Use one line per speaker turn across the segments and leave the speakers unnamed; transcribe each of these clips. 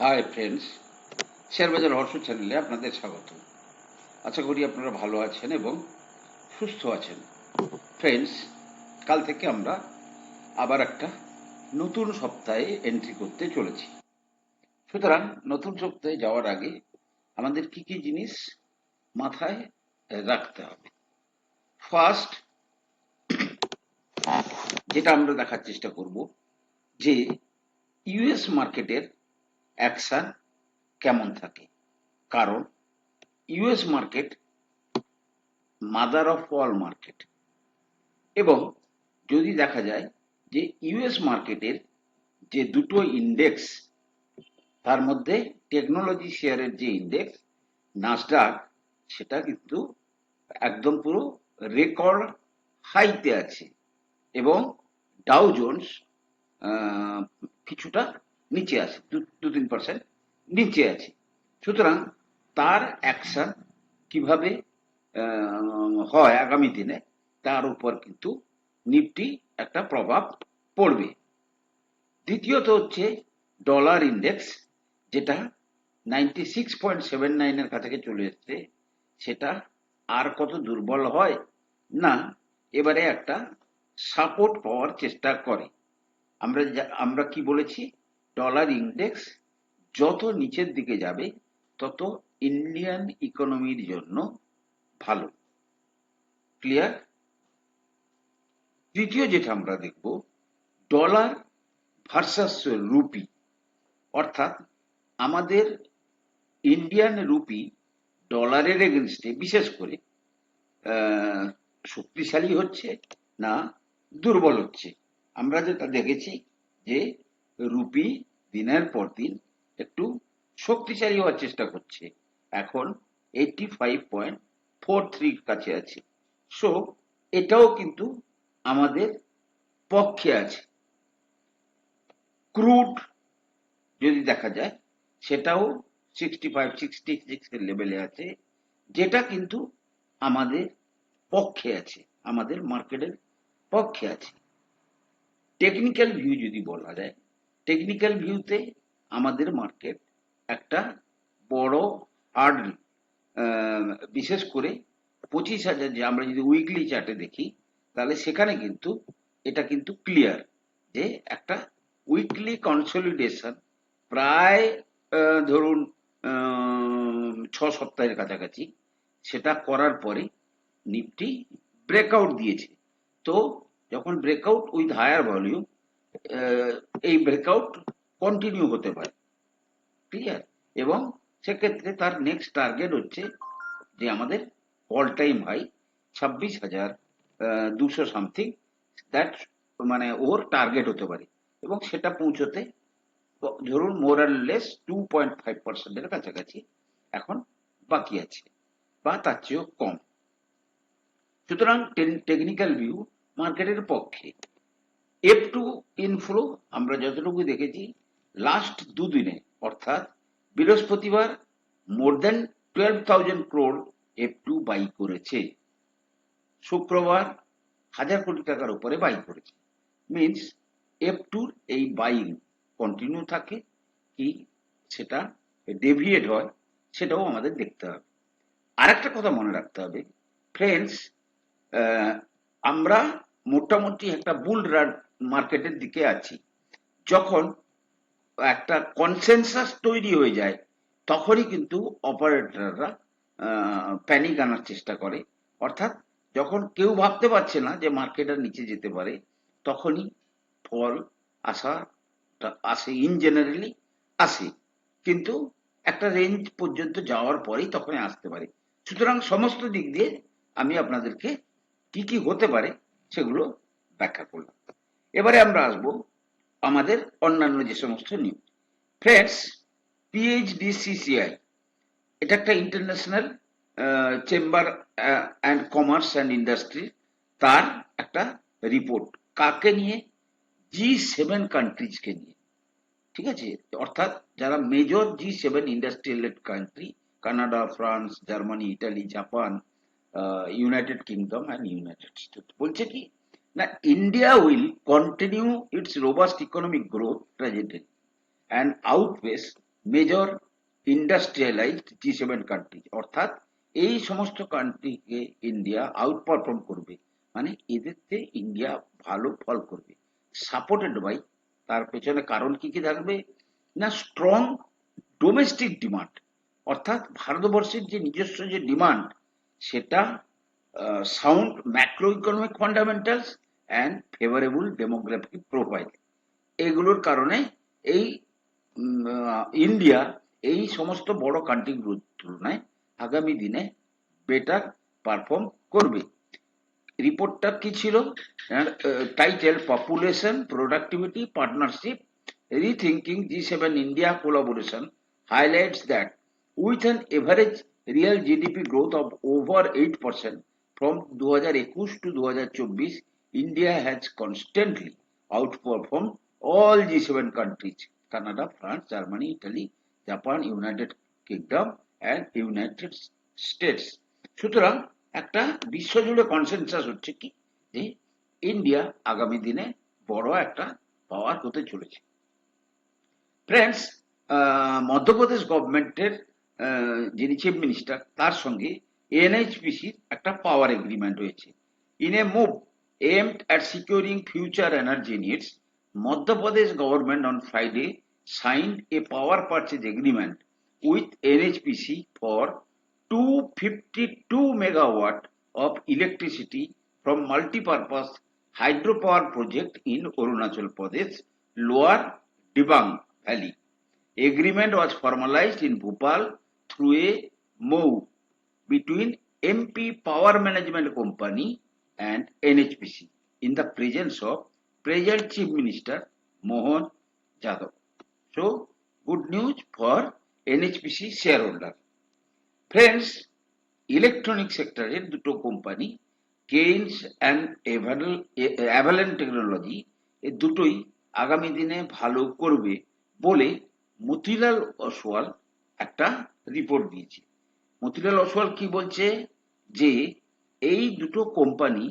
Hi friends শেয়ারবাজার হর্ষ চ্যানেলে আপনাদের স্বাগত। আশা করি আপনারা ভালো আছেন এবং সুস্থ আছেন। ফ্রেন্ডস কাল থেকে আমরা আবার একটা নতুন সপ্তাহে এন্ট্রি করতে চলেছি। সুতরাং নতুন সপ্তাহে যাওয়ার আগে আমাদের কি কি জিনিস মাথায় রাখতে হবে? ফার্স্ট যেটা আমরা দেখার চেষ্টা করব, যে ইউএস মার্কেটের অ্যাকশন কেমন থাকে? কারণ US market, mother of all market. এবং যদি দেখা যায় যে ইউএস মার্কেটের যে দুটো ইন্ডেক্স, তার মধ্যে টেকনোলজি শেয়ারের যে ইন্ডেক্স, নাসডাক, সেটা কিন্তু একদম পুরো রেকর্ড হাইতে আছে। এবং ডাউ জোন্স কিছুটা নিচে আছে, দু- তিন পার্সেন্ট নিচে আছে। সুতরাং তার অ্যাকশন কীভাবে হয় আগামী দিনে, তার উপর কিন্তু নিফটি একটা প্রভাব পড়বে। দ্বিতীয়ত হচ্ছে ডলার ইন্ডেক্স যেটা নাইনটি সিক্স পয়েন্ট সেভেন নাইনের কাছাকাছি চলে এসছে, সেটা আর কত দুর্বল হয় না, এবারে একটা সাপোর্ট পাওয়ার চেষ্টা করে। আমরা আমরা কি বলেছি? ডলার ইন্ডেক্স যত নিচের দিকে যাবে, তত ইন্ডিয়ান ইকোনমির জন্য ভালো। ক্লিয়ার তৃতীয় যেটা আমরা দেখব ডলার ভার্সাস রুপি অর্থাৎ আমাদের ইন্ডিয়ান রুপি ডলারের এগেনস্টে বিশেষ করে শক্তিশালী হচ্ছে না দুর্বল হচ্ছে। আমরা যেটা দেখেছি যে রুপি দিনের পর দিন একটু শক্তিশালী হওয়ার চেষ্টা করছে। এখন এইটি ফাইভ পয়েন্ট ফোর থ্রির কাছে আছে। সো এটাও কিন্তু আমাদের পক্ষে আছে। ক্রুড যদি দেখা যায়, সেটাও সিক্সটি ফাইভ সিক্সটি সিক্স লেভেলে আছে, যেটা কিন্তু আমাদের পক্ষে আছে, আমাদের মার্কেটের পক্ষে আছে। টেকনিক্যাল ভিউ যদি বলা যায় টেকনিক্যাল ভিউতে আমাদের মার্কেট একটা বড় হার্ড বিশেষ করে পঁচিশ হাজার যে আমরা যদি উইকলি চার্টে দেখি, তাহলে সেখানে কিন্তু এটা কিন্তু ক্লিয়ার যে একটা উইকলি কনসলিডেশন প্রায় ধরুন ছ সপ্তাহের কাছাকাছি সেটা করার পরে নিফটি ব্রেকআউট দিয়েছে। তো যখন ব্রেকআউট উইথ হায়ার ভলিউম এই ব্রেকআউট কন্টিনিউ হতে পারে ক্লিয়ার এবং সেক্ষেত্রে তার নেক্সট টার্গেট হচ্ছে যে আমাদের অল টাইম হাই ছাব্বিশ হাজার দুশো সামথিং দ্যাট মানে ওর টার্গেট হতে পারে। এবং সেটা পৌঁছতে, ধরুন more or less two point five পার্সেন্টের কাছাকাছি এখন বাকি আছে, বা তার চেয়েও কম। সুতরাং টেকনিক্যাল ভিউ মার্কেটের পক্ষে এফ টু ইনফ্লো আমরা যতটুকু দেখেছি লাস্ট দুদিনে, অর্থাৎ বৃহস্পতিবার more than twelve thousand crore F two buy করেছে। শুক্রবার হাজার কোটি টাকার উপরে বাই করেছে। মিনস এফ টুর এই বাইং কন্টিনিউ থাকে, কি সেটা ডেভিয়েট হয়, সেটাও আমাদের দেখতে হবে। আরেকটা কথা মনে রাখতে হবে ফ্রেন্ডস আমরা মোটামুটি একটা বুল রান মার্কেটের দিকে আছি। যখন একটা কনসেনসাস তৈরি হয়ে যায়, তখনই কিন্তু অপারেটররা প্যানিক আনার চেষ্টা করে। অর্থাৎ যখন কেউ ভাবতে পারছে না যে মার্কেট আর নিচে যেতে পারে, তখনই ফল আসা আসে ইন জেনারেলি আসে। কিন্তু একটা রেঞ্জ পর্যন্ত যাওয়ার পরেই তখনই আসতে পারে। সুতরাং সমস্ত দিক দিয়ে আমি আপনাদেরকে কি কি হতে পারে সেগুলো ব্যাখ্যা করলাম। এবারে আমরা আসব আমাদের অন্যান্য যে সমস্ত নিউজ ফ্রেন্ডস পিএইচডিসিসিআই এটা একটা international chamber and commerce and industry তার একটা রিপোর্ট কাকে নিয়ে? জি সেভেন কান্ট্রিজকে নিয়ে। ঠিক আছে? অর্থাৎ যারা major G seven industrial country Canada, France, Germany, Italy, Japan United Kingdom and United State বলছে কি? না India will continue its robust economic growth trajectory and outpace major industrialized G seven country অর্থাৎ, এই সমস্ত কান্ট্রিকে ইন্ডিয়া আউট পারফর্ম করবে। মানে এদেরতে India ভালো ফল করবে। সাপোর্টেড বাই তার পেছনে কারণ কি কি থাকবে? না স্ট্রং ডোমেস্টিক ডিমান্ড অর্থাৎ, ভারতবর্ষের যে নিজস্ব যে ডিমান্ড সেটা sound macro economic fundamentals and favourable demographic profile এগুলোর কারণে এই ইন্ডিয়া এই সমস্ত বড় কান্ট্রিগুলোর তুলনায় আগামী দিনে বেটার পারফর্ম করবে। রিপোর্টটা কি ছিল? Title population productivity partnership rethinking G seven India collaboration highlights that with an average real GDP growth of over 8% from 2021 to 2024, India has constantly outperformed all G7 countries. Canada, France, Germany, Italy, Japan, United Kingdom, and United States. সুতরাং একটা বিশ্বজুড়ে consensus হচ্ছে কি? যে India আগামী দিনে বড় একটা পাওয়ার হতে চলেছে। ফ্রেন্ডস মধ্যপ্রদেশ গভর্নমেন্টের যিনি চিফ মিনিস্টার তার সঙ্গে এনএইচপিসির একটা পাওয়ার এগ্রিমেন্ট হয়েছে। In a move aimed at securing future energy needs, Madhya Pradesh government on Friday signed a power purchase agreement with NHPC for 252 megawatt of electricity from multi-purpose hydropower project in Arunachal Pradesh, Lower Dibang Valley. Agreement was formalized in Bhopal through a MOU between MP Power Management Company and NHPC in the presence of present Chief Minister Mohan Jadhav. So, good news for NHPC shareholder. Friends, electronic সেক্টরের দুটো company Kaynes and Avalon technology এই দুটোই আগামী দিনে ভালো করবে বলে মতিলাল অসওয়াল একটা রিপোর্ট দিয়েছে মতিলাল অসওয়াল কি বলছে যে এই দুটো কোম্পানি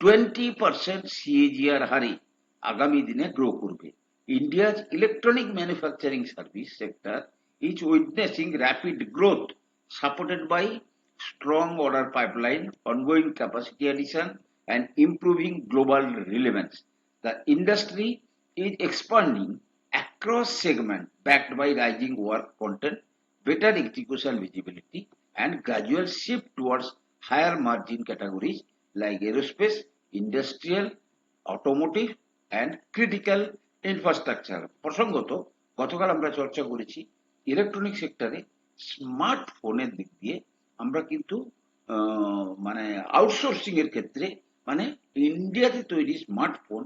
টোয়েন্টি পার্সেন্ট সিএজিআর হারে আগামী দিনে গ্রো করবে India's electronic manufacturing service sector is witnessing rapid growth supported by strong order pipeline, ongoing capacity addition, and improving global relevance. The industry is expanding across segments backed by rising work content, better execution visibility, and gradual shift towards higher margin categories like aerospace, industrial, automotive, and critical infrastructure. প্রসঙ্গত গতকাল আমরা চর্চা করেছি electronic সেক্টরে স্মার্টফোনের দিক দিয়ে আমরা কিন্তু মানে আউটসোর্সিং এর ক্ষেত্রে মানে ইন্ডিয়াতে তৈরি স্মার্টফোন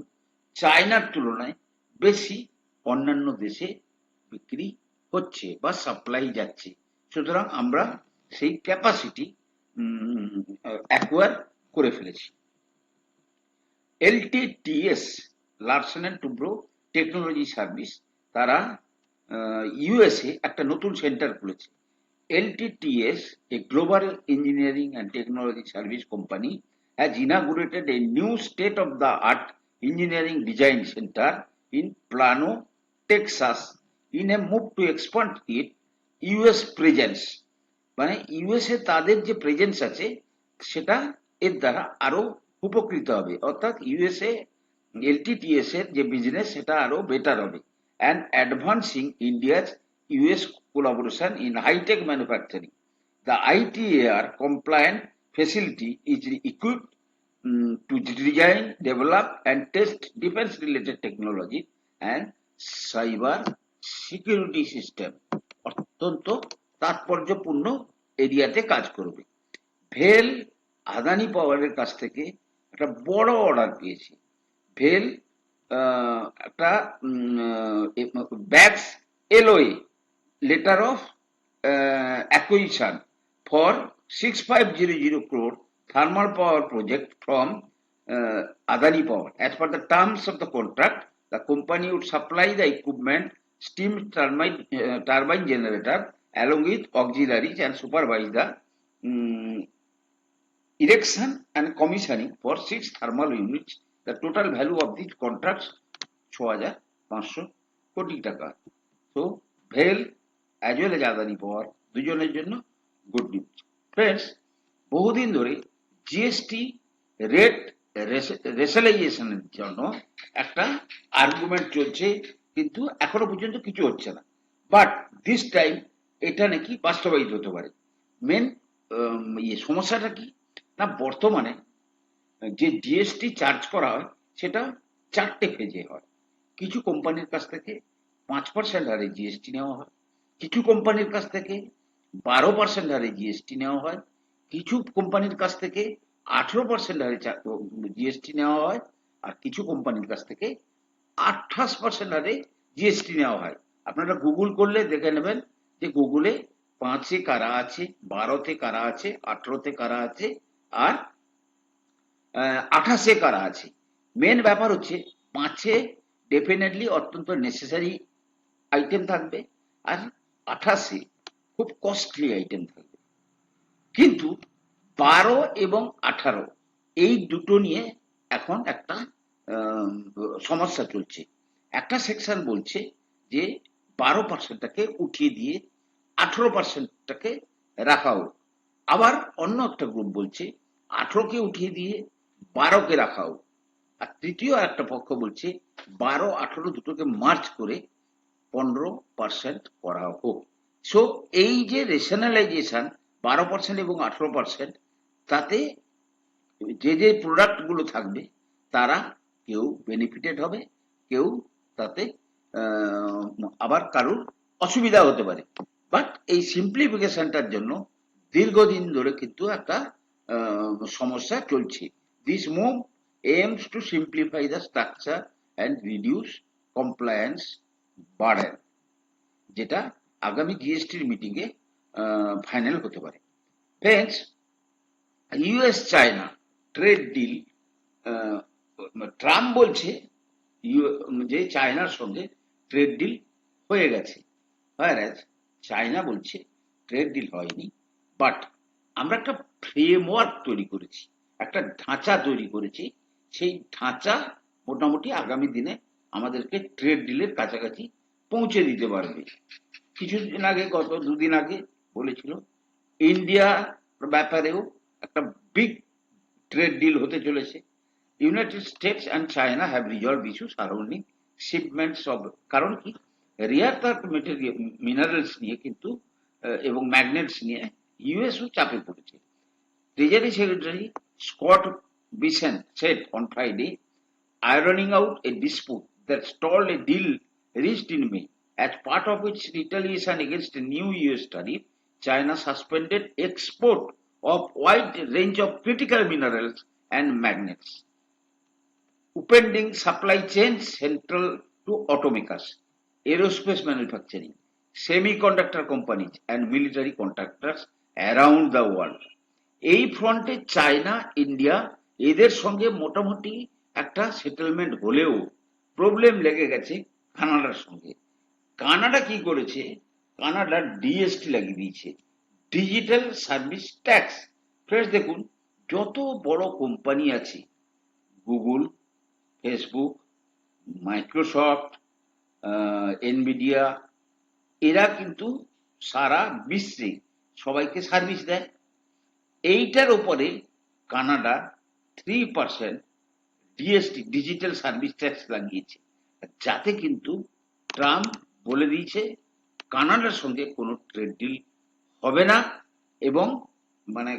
চায়নার তুলনায় বেশি অন্যান্য দেশে বিক্রি হচ্ছে বা সাপ্লাই যাচ্ছে সুতরাং আমরা সেই ক্যাপাসিটি অ্যাকোয়ার করে ফেলেছি LTTS Larsen and Toubro technology service তারা ইউএসএ একটা নতুন সেন্টার খুলেছে LTTS, a global engineering and technology service company, has inaugurated a new state-of-the-art engineering design center in Plano, Texas, in a move to expand its US presence. মানে USA তাদের যে presence আছে, সেটা এর দ্বারা আরও উপকৃত হবে। অর্থাৎ ইউএসএ এলটিটিএস এর যে বিজনেস সেটা আরও বেটার হবে। And advancing India's US collaboration in hi-tech manufacturing the ITAR compliant facility is equip to design develop and test defence related technology and cyber security system অত্যন্ত তাৎপর্যপূর্ণ এরিয়াতে কাজ করবে। ভেল আদানি পাওয়ারের কাছ থেকে একটা বড় অর্ডার পেয়েছে। ভেল একটা bags LOA letter of acquisition for six five zero zero crore thermal power project from Adani power. As per the terms of the contract the company would supply the equipment steam turbine turbine generator along with auxiliaries and supervise the um, erection and commissioning for six thermal units. The total value of these contracts 6500 কোটি টাকা। So, Vale as well as Adani power দুজনের জন্য good news friends বহুদিন ধরে GST rate রেশালাইজেশনের জন্য একটা argument চলছে কিন্তু এখনও পর্যন্ত কিছু হচ্ছে না বাট দিস টাইম এটা নাকি বাস্তবায়িত হতে পারে। মেন ইয়ে সমস্যাটা কি? না, বর্তমানে যে জিএসটি চার্জ করা হয়, সেটা চারটে ফেজে হয়। কিছু কোম্পানির কাছ থেকে পাঁচ পার্সেন্ট হারে জিএসটি নেওয়া হয়, কিছু কোম্পানির কাছ থেকে বারো পার্সেন্ট হারে জিএসটি নেওয়া হয়, কিছু কোম্পানির কাছ থেকে আঠেরো পার্সেন্ট হারে জিএসটি নেওয়া হয়, আর কিছু কোম্পানির কাছ থেকে আঠাশ পার্সেন্ট হারে জিএসটি নেওয়া হয়। আপনারা গুগল করলে দেখে নেবেন যে গুগলে পাঁচে কারা আছে, বারোতে কারা আছে, আঠেরোতে কারা আছে, আর আঠাশে কারা আছে। মেন ব্যাপার হচ্ছে, পাঁচে ডেফিনেটলি অত্যন্ত নেসেসারি আইটেম থাকবে, আর আঠাশে খুব কস্টলি আইটেম থাকবে। কিন্তু বারো এবং আঠারো, এই দুটো নিয়ে এখন একটা সমস্যা চলছে। একটা সেকশন বলছে যে, বারো পার্সেন্টটাকে উঠিয়ে দিয়ে আঠেরো পার্সেন্টটাকে রাখা হোক আবার অন্য একটা গ্রুপ বলছে, আঠেরোকে উঠিয়ে দিয়ে বারোকে রাখা হোক আর তৃতীয় একটা পক্ষ বলছে, বারো, আঠেরো দুটোকে মার্চ করে পনেরো পার্সেন্ট করা হোক। সো এই যে রেশনালাইজেশন বারো পার্সেন্ট এবং আঠেরো পার্সেন্ট তাতে যে যে প্রোডাক্টগুলো থাকবে, তারা কেউ বেনিফিটেড হবে, কেউ তাতে আবার কারুর অসুবিধা হতে পারে। বাট এই সিম্পলিফিকেশনটার জন্য দীর্ঘদিন ধরে কিন্তু একটা সমস্যা চলছে। This move aims to simplify the structure and reduce compliance burden যেটা আগামী জিএসটির মিটিংয়ে ফাইনাল হতে পারে। Friends US China trade deal Trump বলছে যে চায়নার সঙ্গে ট্রেড ডিল হয়ে গেছে। whereas চায়না বলছে ট্রেড ডিল হয়নি বাট আমরা একটা ফ্রেমওয়ার্ক তৈরি করেছি, একটা ঢাঁচা তৈরি করেছি, সেই ঢাঁচা মোটামুটি আগামী দিনে আমাদেরকে ট্রেড ডিলের কাছাকাছি পৌঁছে দিতে পারবে। কিছুদিন আগে, গত দুদিন আগে বলেছিল ইন্ডিয়া ব্যাপারেও একটা বিগ ট্রেড ডিল হতে চলেছে। United States and China have resolve issue surrounding shipments of কারণ কি? রিয়ার তার মেটেরিয়াল মিনারেলস নিয়ে কিন্তু এবং ম্যাগনেটস নিয়ে ইউএসও চাপে পড়েছে Treasury Secretary Scott Bessent said on Friday, ironing out a dispute that stalled a deal reached in May. As part of its retaliation against a new US tariff, China suspended export of wide range of critical minerals and magnets. Upending supply chains central to automakers, aerospace manufacturing, semiconductor companies, and military contractors around the world. এই ফ্রন্টে China India এদের সঙ্গে মোটামুটি একটা settlement হলেও problem লেগে গেছে কানাডার সঙ্গে। কানাডা কি করেছে? কানাডা ডিএসটি লাগিয়ে দিয়েছে। ডিজিটাল সার্ভিস ট্যাক্স ফ্রেন্ডস দেখুন যত বড় কোম্পানি আছে গুগল ফেসবুক মাইক্রোসফট এনভিডিয়া এরা কিন্তু সারা বিশ্বে সবাইকে সার্ভিস দেয়। এইটার উপরে Canada three percent DST digital service tax লাগিয়েছে। যাতে কিন্তু ট্রাম্প বলে দিয়েছে, কানাডার সঙ্গে কোনো ট্রেড ডিল হবে না এবং মানে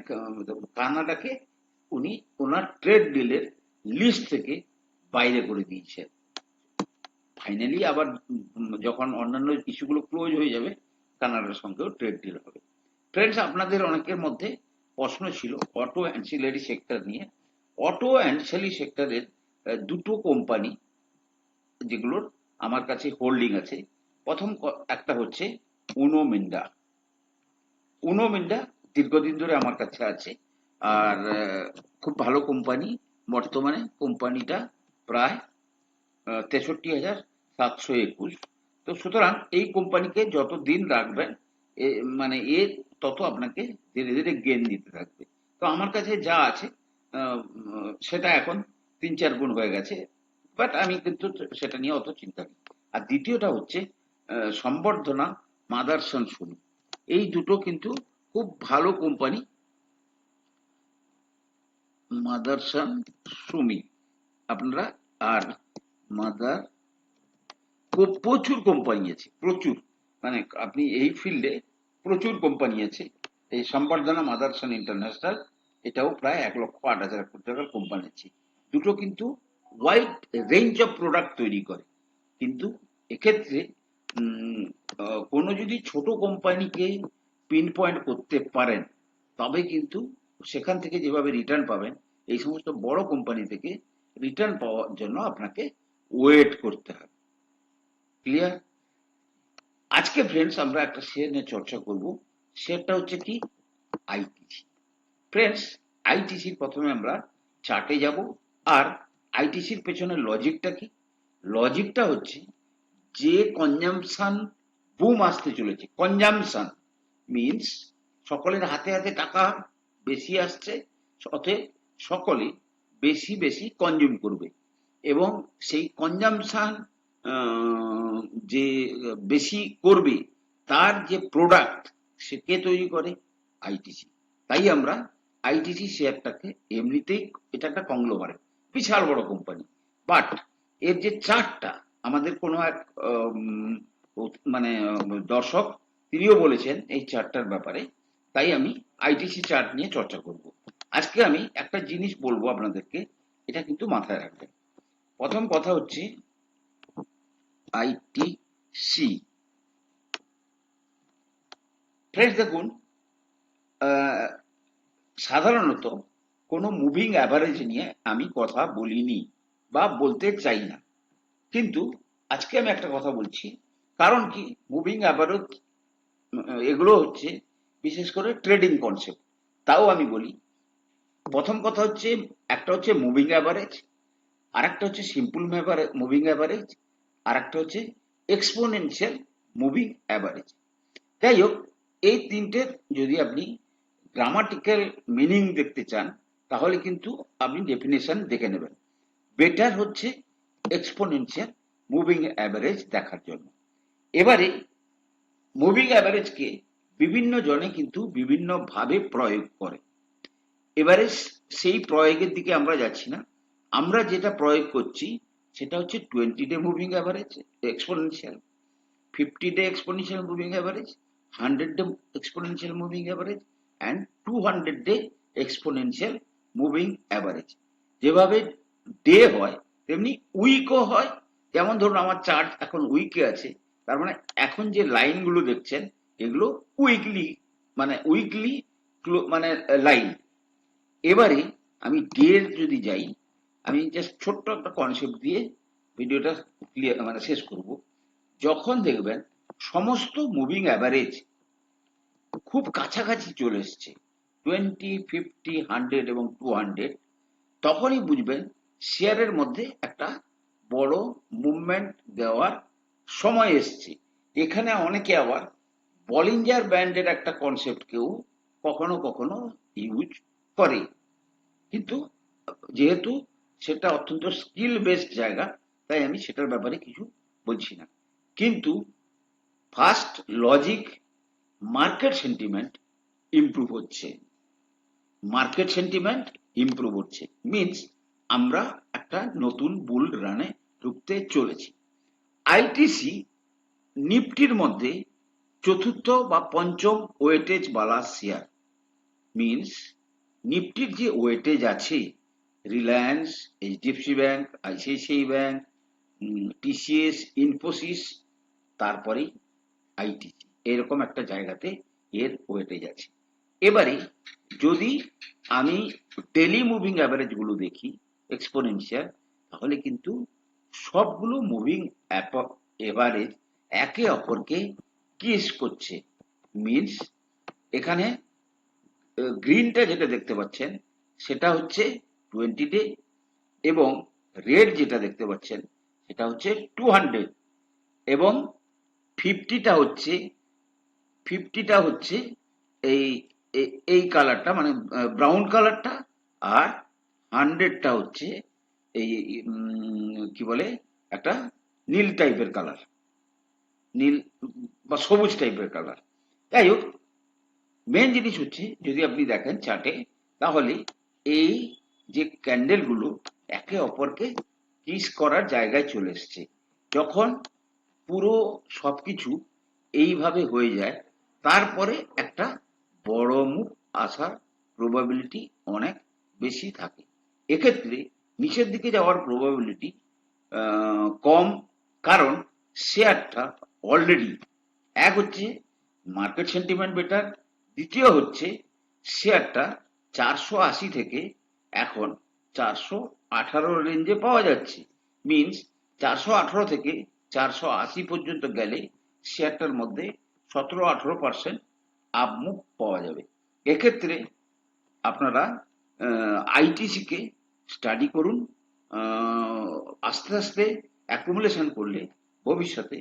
কানাডাকে উনি ওনার ট্রেড ডিলের লিস্ট থেকে বাইরে করে দিয়েছেন। ফাইনালি আবার যখন অন্যান্য ইস্যুগুলো ক্লোজ হয়ে যাবে, কানাডার সঙ্গেও ট্রেড ডিল হবে। ফ্রেন্ডস আপনাদের অনেকের মধ্যে প্রশ্ন ছিল অটো অ্যান্সিলারি সেক্টর নিয়ে। অটো অ্যান্সিলারি সেক্টরের দুটো কোম্পানি যেগুলোর আমার কাছে হোল্ডিং আছে। প্রথম একটা হচ্ছে উনো মিন্ডা উনো মিন্ডা দীর্ঘদিন ধরে আমার কাছে আছে। আর খুব ভালো কোম্পানি বর্তমানে কোম্পানিটা প্রায় তেষট্টি হাজার সাতশো একুশ। তো সুতরাং এই কোম্পানিকে যত দিন রাখবেন মানে এ তত আপনাকে ধীরে ধীরে গেন দিতে থাকবে। তো আমার কাছে যা আছে সেটা এখন তিন চার গুণ হয়ে গেছে বাট আমি কিন্তু সেটা নিয়ে অত চিন্তা নেই। আর দ্বিতীয়টা হচ্ছে সম্বর্ধনা, মাদারসন সুমি এই দুটো কিন্তু খুব ভালো কোম্পানি, মাদারসন সুমি আপনারা আর মাদার প্রচুর কোম্পানি আছে, প্রচুর। মানে আপনি এই ফিল্ডে প্রচুর কোম্পানি আছে। এই সম্বর্ধনা মাদারসন ইন্টারন্যাশনাল, এটাও প্রায় এক লক্ষ আট হাজার কোটি টাকার কোম্পানি আছে। দুটো কিন্তু ওয়াইড রেঞ্জ অফ প্রোডাক্ট তৈরি করে। কিন্তু এক্ষেত্রে কোনো যদি ছোট কোম্পানিকে পিন পয়েন্ট করতে পারেন, তবে কিন্তু সেখান থেকে যেভাবে রিটার্ন পাবেন, এই সমস্ত বড় কোম্পানি থেকে রিটার্ন পাওয়ার জন্য আপনাকে ওয়েট করতে হবে। ক্লিয়ার আজকে ফ্রেন্ডস আমরা একটা শেয়ার নিয়ে চর্চা করব। শেয়ারটা হচ্ছে কি? আইটিসি ফ্রেন্ডস আইটিসির প্রথমে আমরা চার্টে যাব। আর আইটিসির পেছনে লজিকটা কি? লজিকটা হচ্ছে যে কনজামশন বুম আসতে চলেছে। কনজামশন মিন্স সকলের হাতে হাতে টাকা বেশি আসছে, অতএব সকলে বেশি বেশি কনজিউম করবে। এবং সেই কনজামশন যে বেশি করবে, তার যে প্রোডাক্ট সে কে তৈরি করে? আইটিসি তাই আমরা আইটিসি শেয়ারটাকে এমনিতেই এটা একটা কংগ্লোমারেট বিশাল বড় কোম্পানি বাট এর যে চার্টটা আমাদের কোনো এক মানে দর্শক তিনিও বলেছেন এই চার্টটার ব্যাপারে। তাই আমি আইটিসি চার্ট নিয়ে চর্চা করব। আজকে আমি একটা জিনিস বলব আপনাদেরকে, এটা কিন্তু মাথায় রাখবেন। প্রথম কথা হচ্ছে আইটিসি ফ্রেন্ডস দেখুন সাধারণত কোনো মুভিং অ্যাভারেজ নিয়ে আমি কথা বলিনি বা বলতে চাই না। কিন্তু আজকে আমি একটা কথা বলছি। কারণ কি? মুভিং অ্যাভারেজ এগুলো হচ্ছে বিশেষ করে ট্রেডিং কনসেপ্ট তাও আমি বলি, প্রথম কথা হচ্ছে, একটা হচ্ছে মুভিং অ্যাভারেজ আর একটা হচ্ছে সিম্পল মুভিং অ্যাভারেজ আর একটা হচ্ছে এক্সপোনেনশিয়াল মুভিং অ্যাভারেজ যাই হোক এই তিনটের যদি আপনি গ্রামাটিক্যাল মিনিং দেখতে চান, তাহলে কিন্তু আপনি ডেফিনেশন দেখে নেবেন। বেটার হচ্ছে এক্সপোনেনশিয়াল মুভিং অ্যাভারেজ দেখার জন্য। এবারে মুভিং অ্যাভারেজকে বিভিন্ন জনে কিন্তু বিভিন্ন ভাবে প্রয়োগ করে। এবারে সেই প্রয়োগের দিকে আমরা যাচ্ছি না। আমরা যেটা প্রয়োগ করছি সেটা হচ্ছে twenty day moving average exponential fifty day exponential moving average hundred day exponential moving average and two hundred day exponential moving average যেভাবে ডে হয়, তেমনি উইকও হয়। যেমন ধরুন, আমার চার্ট এখন উইকে আছে, তার মানে এখন যে লাইনগুলো দেখছেন, এগুলো উইকলি মানে উইকলি মানে লাইন এবারে আমি ডে যদি যাই আমি জাস্ট ছোট্ট একটা কনসেপ্ট দিয়ে ভিডিওটা ক্লিয়ার মানে শেষ করব। যখন দেখবেন সমস্ত মুভিং অ্যাভারেজ খুব কাছাকাছি চলে এসছে টোয়েন্টি ফিফটি হান্ড্রেড এবং টু হান্ড্রেড তখনই বুঝবেন শেয়ারের মধ্যে একটা বড় মুভমেন্ট দেওয়ার সময় এসছে। এখানে অনেকে আবার বলিঞ্জার ব্যান্ডের একটা কনসেপ্টকেও কখনো কখনো ইউজ করে। কিন্তু যেহেতু সেটা অত্যন্ত স্কিল বেসড জায়গা, তাই আমি সেটার ব্যাপারে কিছু বলছি না। কিন্তু first logic market sentiment improve হচ্ছে। মার্কেট সেন্টিমেন্ট ইমপ্রুভ হচ্ছে। মিন্স আমরা একটা নতুন বুল রানে ঢুকতে চলেছি। আইটিসি নিফটির মধ্যে চতুর্থ বা পঞ্চম ওয়েটেজ বালা শেয়ার মিন্স নিফটির যে ওয়েটেজ আছে Reliance H D F C bank I C I C I bank T C S Infosys তারপরেই আইটিসি এরকম একটা জায়গাতে এর ওয়েটেজ আছে। এবারে যদি আমি ডেলি মুভিং অ্যাভারেজগুলো দেখি এক্সপোনেনশিয়াল তাহলে কিন্তু সবগুলো মুভিং এভারেজ একে অপরকে কিস করছে। মিন্স এখানে গ্রিনটা যেটা দেখতে পাচ্ছেন, সেটা হচ্ছে টোয়েন্টি ডে এবং রেড যেটা দেখতে পাচ্ছেন, সেটা হচ্ছে টু হান্ড্রেড এবং ফিফটিটা হচ্ছে ফিফটিটা হচ্ছে এই এই কালারটা মানে ব্রাউন কালারটা আর হান্ড্রেডটা হচ্ছে এই কি বলে, একটা নীল টাইপের কালার নীল বা সবুজ টাইপের কালার যাই হোক মেন জিনিস হচ্ছে যদি আপনি দেখেন চার্টে তাহলে এই যে ক্যান্ডেলগুলো একে অপরকে কিস করার জায়গায় চলে এসছে। যখন পুরো সবকিছু এইভাবে হয়ে যায়, তারপরে একটা বড় মুখ আসার প্রবাবিলিটি অনেক বেশি থাকে। এক্ষেত্রে নিচের দিকে যাওয়ার প্রবাবিলিটি কম, কারণ শেয়ারটা অলরেডি এক হচ্ছে মার্কেট সেন্টিমেন্ট বেটার দ্বিতীয় হচ্ছে শেয়ারটা চারশো আশি থেকে এখন চারশো আঠারো রেঞ্জে পাওয়া যাচ্ছে। মিনস চারশো আঠারো থেকে চারশো আশি পর্যন্ত গেলে শেয়ারটার মধ্যে সতেরো আঠারো পার্সেন্ট আপমুখ পাওয়া যাবে। এক্ষেত্রে আপনারা আইটিসিকে স্টাডি করুন আস্তে আস্তে অ্যাকুমুলেশন করলে ভবিষ্যতে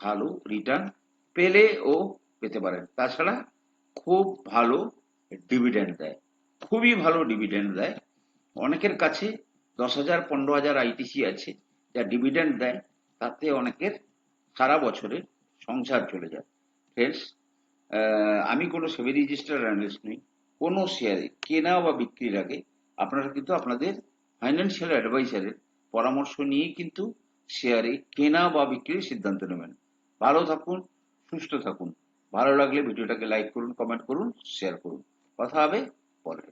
ভালো রিটার্ন পেলে ও পেতে পারেন। তাছাড়া খুব ভালো ডিভিডেন্ড দেয়। খুবই ভালো ডিভিডেন্ড দেয়। অনেকের কাছে দশ হাজার, পনেরো হাজার আইটিসি আছে, যা ডিভিডেন্ড দেয়, তাতে অনেকের সারা বছরের সংসার চলে যায়। ফ্রেন্ডস আমি কোনো সেভি রেজিস্টার অ্যানালিস্ট নই। কোনো শেয়ারে কেনা বা বিক্রির আগে আপনারা কিন্তু আপনাদের ফাইন্যান্সিয়াল অ্যাডভাইসারের পরামর্শ নিয়েই কিন্তু শেয়ারে কেনা বা বিক্রির সিদ্ধান্ত নেবেন। ভালো থাকুন, সুস্থ থাকুন। ভালো লাগলে ভিডিওটাকে লাইক করুন কমেন্ট করুন শেয়ার করুন। কথা হবে পরে